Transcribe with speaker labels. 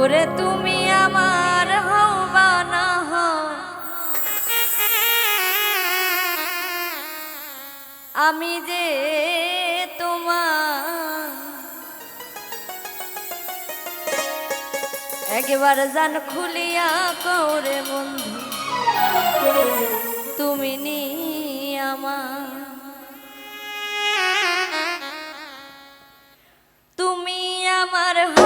Speaker 1: ওরে তুমি আমার হবা না হও আমি যে তোমার একবার জান খুলিয়া কৌরে বন্ধু, তুমি নি আমার। তুমি আমার হও